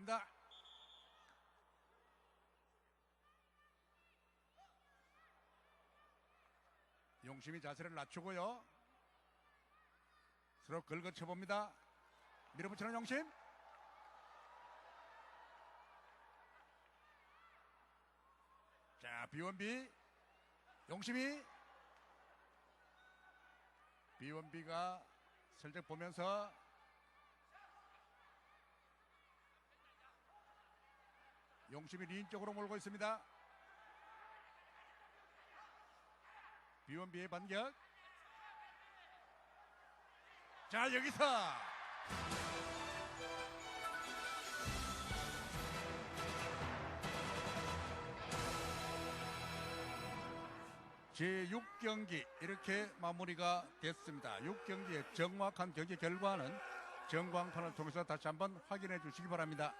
있습니다. 용심이 자세를 낮추고요. 서로 긁어쳐 봅니다. 밀어붙이는 용심. 자, 비원비. 용심이. 비원비가 슬쩍 보면서 용심이 린 쪽으로 몰고 있습니다. 비원비의 반격. 자, 여기서 제6경기 이렇게 마무리가 됐습니다. 6경기의 정확한 경기 결과는 전광판을 통해서 다시 한번 확인해 주시기 바랍니다.